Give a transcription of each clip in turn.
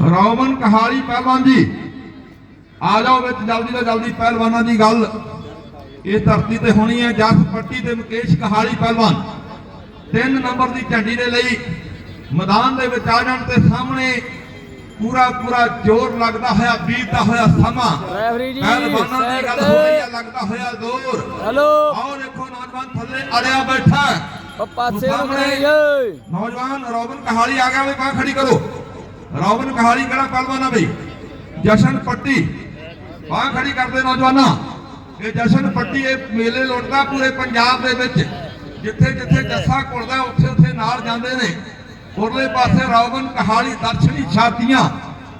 Roman ਕਹਾਲੀ ਪਹਿਲਵਾਨ ਜੀ। ਆ ਜਾਓ ਵਿੱਚ ਜਲਦੀ ਤੋਂ ਜਲਦੀ ਪਹਿਲਵਾਨਾਂ ਦੀ ਗੱਲ। ਇਸ ਧਰਤੀ ਤੇ ਹੋਣੀ ਹੈ ਜਸ ਪੱਟੀ ਤੇ ਮੁਕੇਸ਼ ਕਹਾਲੀ ਪਹਿਲਵਾਨ। ਤਿੰਨ ਨੰਬਰ ਦੀ ਝੰਡੀ ਦੇ ਲਈ ਮੈਦਾਨ ਦੇ ਵਿੱਚ ਆ ਜਾਣ ਤੇ ਸਾਹਮਣੇ ਪੂਰਾ ਪੂਰਾ ਜ਼ੋਰ ਲੱਗਦਾ ਹੋਇਆ ਬੀਤਦਾ ਹੋਇਆ ਸਮਾਂ। ਰੈਫਰੀ ਜੀ ਪਹਿਲਵਾਨਾਂ ਦੀ ਗੱਲ ਹੋ ਰਹੀ ਹੈ ਲੱਗਦਾ ਹੋਇਆ ਜ਼ੋਰ। ਹੈਲੋ ਆਓ ਦੇਖੋ ਨੌਜਵਾਨ ਥੱਲੇ ਅੜਿਆ ਬੈਠਾ। ਪਾਸੇ ਨੂੰ ਖੜੇ ਨੌਜਵਾਨ ਰੋਬਨ ਕਹਾਲੀ ਆ ਗਿਆ ਵੀ ਬਾਹ ਖੜੀ ਕਰੋ। ਰੋਬਨ ਕਹਾਲੀ ਕਿਹੜਾ ਪਹਿਲਵਾਨ ਬਈ? ਜਸ਼ਨ ਪੱਟੀ। ਬਾਹ ਖੜੀ ਕਰਦੇ ਨੌਜਵਾਨਾਂ। ਇਹ ਜਸ਼ਨ ਪੱਟੀ, ਇਹ ਮੇਲੇ ਲੁੱਟਦਾ ਪੂਰੇ ਪੰਜਾਬ ਦੇ ਵਿੱਚ। ਜਿੱਥੇ ਜਿੱਥੇ ਜੱਸਾ ਘੁਲਦਾ, ਉੱਥੇ ਉੱਥੇ ਨਾਲ ਜਾਂਦੇ ਨੇ। ਉਰਲੇ ਪਾਸੇ ਰੋਬਨ ਕਹਾਲੀ ਦਰਸ਼ਨੀ ਛਾਤੀਆਂ।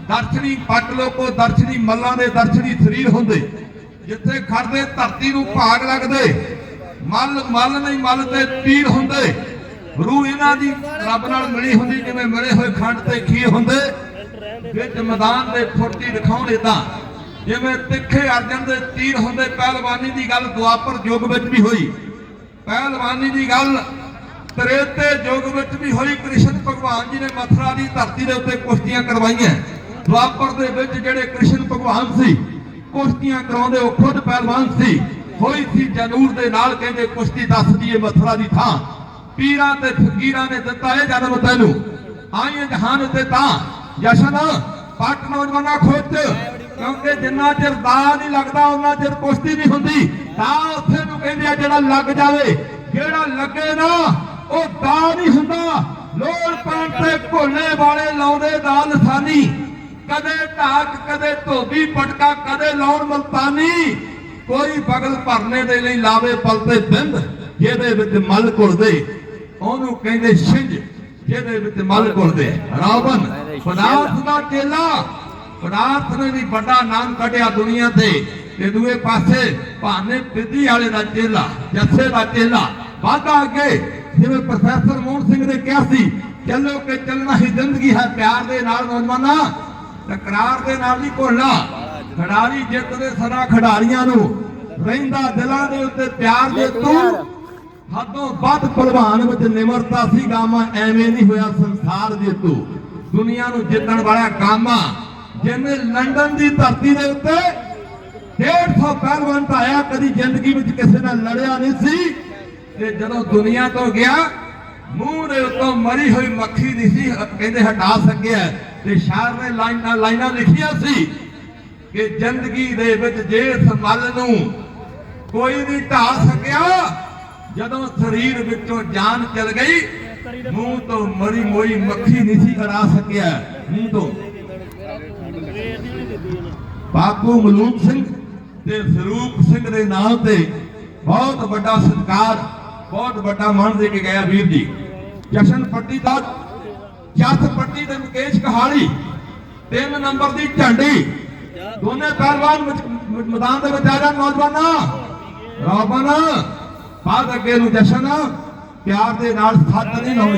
ਦਰਸ਼ਨੀ ਪੱਟ ਲੋਕੋ, ਦਰਸ਼ਨੀ ਮੱਲਾਂ ਦੇ, ਦਰਸ਼ਨੀ ਸਰੀਰ ਹੁੰਦੇ। ਜਿੱਥੇ ਖੜਦੇ ਧਰਤੀ ਨੂੰ ਭਾਗ ਲੱਗਦੇ। ਮਲ ਮਲ ਨਹੀਂ, ਮਲ ਤੇ ਪੀਰ ਹੁੰਦੇ। ਰੂਹ ਇਹਨਾਂ ਦੀ ਰੱਬ ਨਾਲ ਮਿਲੀ ਹੁੰਦੀ, ਜਿਵੇਂ ਮਿਲੇ ਹੋਏ ਖੰਡ ਤੇ ਖੀਰ ਹੁੰਦੇ, ਵਿੱਚ ਮੈਦਾਨ ਦੇ ਫੁਰਤੀ ਦਿਖਾਉਣ ਤਾਂ ਜਿਵੇਂ ਤਿੱਖੇ ਅਰਜਨ ਦੇ ਤੀਰ ਹੁੰਦੇ, ਪਹਿਲਵਾਨੀ ਦੀ ਗੱਲ ਦੁਆਪਰ ਯੁੱਗ ਵਿੱਚ ਵੀ ਹੋਈ। ਪਹਿਲਵਾਨੀ ਦੀ ਗੱਲ ਤ੍ਰੇਤੇ ਯੁੱਗ ਵਿੱਚ ਵੀ ਹੋਈ। ਕ੍ਰਿਸ਼ਨ ਭਗਵਾਨ ਜੀ ਨੇ ਮਥੁਰਾ ਦੀ ਧਰਤੀ ਦੇ ਉੱਤੇ ਕੁਸ਼ਤੀਆਂ ਕਰਵਾਈਆਂ। ਦੁਆਪਰ ਦੇ ਵਿੱਚ ਜਿਹੜੇ ਕ੍ਰਿਸ਼ਨ ਭਗਵਾਨ ਸੀ, ਕੁਸ਼ਤੀਆਂ ਕਰਾਉਂਦੇ, ਉਹ ਖੁਦ ਪਹਿਲਵਾਨ ਸੀ। ਹੋਈ ਸੀ ਜਨੂਰ ਦੇ ਨਾਲ, ਕਹਿੰਦੇ ਕੁਸ਼ਤੀ ਦੱਸਦੀ ਏ ਮਥੁਰਾ ਦੀ ਥਾਂ। ਪੀਰਾਂ ਤੇ ਫਕੀਰਾਂ ਨੇ ਦਿੱਤਾ ਇਹ ਜਨਮ ਤੈਨੂੰ। ਆਈਏ ਜਹਾਨ ਉੱਤੇ ਤਾਂ। ਜਸ਼ਨ ਪੱਟ ਨੌਜਵਾਨਾਂ ਖੋਜ ਕਿਉਂਕਿ ਜਿੰਨਾ ਚਿਰ ਦਾ ਨਹੀਂ ਲੱਗਦਾ, ਉਹਨਾਂ ਚਿਰ ਕੁਸ਼ਤੀ ਨਹੀਂ ਹੁੰਦੀ। ਤਾਂ ਉੱਥੇ ਨੂੰ ਕਹਿੰਦੇ ਆ, ਜਿਹੜਾ ਲੱਗ ਜਾਵੇ, ਜਿਹੜਾ ਲੱਗੇ ਨਾ, ਉਹ ਦਾ ਨਹੀਂ ਹੁੰਦਾ। ਲੋੜ ਪੈਣ ਤੇ ਭੋਲੇ ਵਾਲੇ ਲਾਉਂਦੇ ਦਾ ਲਸਾਨੀ। ਕਦੇ ਢਾਕ, ਕਦੇ ਧੋਬੀ ਪਟਕਾ, ਕਦੇ ਲਾਉਣ ਮਲਤਾਨੀ। ਕੋਈ ਬਗਲ ਭਰਨੇ ਦੇ ਲਈ ਲਾਵੇ ਪਲ ਤੇ ਬਿੰਦ, ਜਿਹਦੇ ਵਿੱਚ ਮਲ ਘੁਲਦੇ। ਉਹਨੂੰ ਕਹਿੰਦੇ ਛਿੰਝ ਜਿਹਦੇ ਵਿੱਚ ਮਲ ਘੁਲਦੇ। ਰਾਵਣ ਪਦਾਰਥ ਦਾ ਚੇਲਾ ਪਦਾਰਥ ਨੇ ਵੀ ਵੱਡਾ ਨਾਮ ਕੱਢਿਆ ਦੁਨੀਆ ਤੇ। ਤੇ ਦੂਏ ਪਾਸੇ ਭਾਨੇ ਪਿੱਦੀ ਵਾਲੇ ਦਾ ਚੇਲਾ ਜੱਸੇ ਦਾ ਚੇਲਾ ਵਾਧਾ ਅੱਗੇ ਜਿਵੇਂ ਪ੍ਰੋਫੈਸਰ ਮੋਹਨ ਸਿੰਘ ਨੇ ਕਿਹਾ ਸੀ ਚੱਲੋ ਕਿ ਚੱਲਣਾ ਹੀ ਜ਼ਿੰਦਗੀ ਹੈ ਪਿਆਰ ਦੇ ਨਾਲ ਨੌਜਵਾਨਾਂ। ਟਕਰਾਰ ਦੇ ਨਾਲ ਨਹੀਂ ਭੁੱਲਣਾ ਖਿਡਾਰੀ ਜਿੱਤਦੇ ਸਦਾ ਖਿਡਾਰੀਆਂ ਨੂੰ। ਰਹਿੰਦਾ ਦਿਲਾਂ ਦੇ ਉੱਤੇ ਪਿਆਰ ਦੇ ਤੂੰ ਹੱਦੋਂ ਵੱਧ ਭਲਵਾਨ ਵਿੱਚ ਨਿਮਰਤਾ ਸੀ ਗਾਮਾ ਐਵੇਂ ਨਹੀਂ ਹੋਇਆ ਸੰਸਾਰ ਦੇ ਦੁਨੀਆ ਨੂੰ ਜਿੱਤਣ ਵਾਲਾ ਕਾਮਾ ਜਿਹਨੇ ਲੰਡਨ ਦੀ ਧਰਤੀ ਦੇ ਉੱਤੇ 150 ਪਹਿਲਵਾਨ ਤਾਂ ਕਦੀ ਜ਼ਿੰਦਗੀ ਵਿੱਚ ਕਿਸੇ ਨਾਲ ਲੜਿਆ ਨਹੀਂ ਸੀ। ਤੇ ਜਦੋਂ ਦੁਨੀਆ ਤੋਂ ਗਿਆ, ਮੂੰਹ ਦੇ ਉੱਤੋਂ ਮਰੀ ਹੋਈ ਮੱਖੀ ਨਹੀਂ ਸੀ ਕਹਿੰਦੇ ਹਟਾ ਸਕਿਆ। ਤੇ ਸ਼ਾਇਰ ਨੇ ਲਾਈਨਾਂ ਲਾਈਨਾਂ ਲਿਖੀਆਂ ਸੀ ਕਿ ਜ਼ਿੰਦਗੀ ਦੇ ਵਿੱਚ ਜੇ ਇਸ ਮੱਲ ਨੂੰ ਕੋਈ ਨਹੀਂ ਢਾ ਸਕਿਆ ਜਦੋਂ ਸਰੀਰ ਵਿੱਚੋਂ ਜਾਨ ਚਲ ਗਈ, ਮੂੰਹ ਤੋਂ ਮਰੀ ਮੋਈ ਮੱਖੀ ਨਹੀਂ ਸੀ ਹਟਾ ਸਕਿਆ। ਮੂੰਹ ਤੋਂ। ਬਾਪੂ ਮਲੂਕ ਸਿੰਘ ਤੇ ਸਰੂਪ ਸਿੰਘ ਦੇ ਨਾਮ ਤੇ ਬਹੁਤ ਵੱਡਾ ਸਤਿਕਾਰ, ਬਹੁਤ ਵੱਡਾ ਮਾਣ ਦੇ ਕੇ ਗਿਆ ਵੀਰ ਜੀ। ਜਸ਼ਨ ਪੱਟੀ ਦਾ ਜਸ ਪੱਟੀ ਤੇ ਮੁਕੇਸ਼ ਕਹਾਲੀ, ਤਿੰਨ ਨੰਬਰ ਦੀ ਝੰਡੀ। ਦੋਨੇ ਪਹਿਲਵਾਨ ਮੈਦਾਨ ਦੇ ਵਿੱਚ ਆ ਜਾਣ ਨੌਜਵਾਨਾਂ। ਰੋਬਨ ਬਾਅਦ ਅੱਗੇ ਨੂੰ ਜਸ਼ਨ ਪਿਆਰ ਦੇ ਨਾਲ ਸੱਤ ਨਹੀਂ ਲਾਉਣੀ।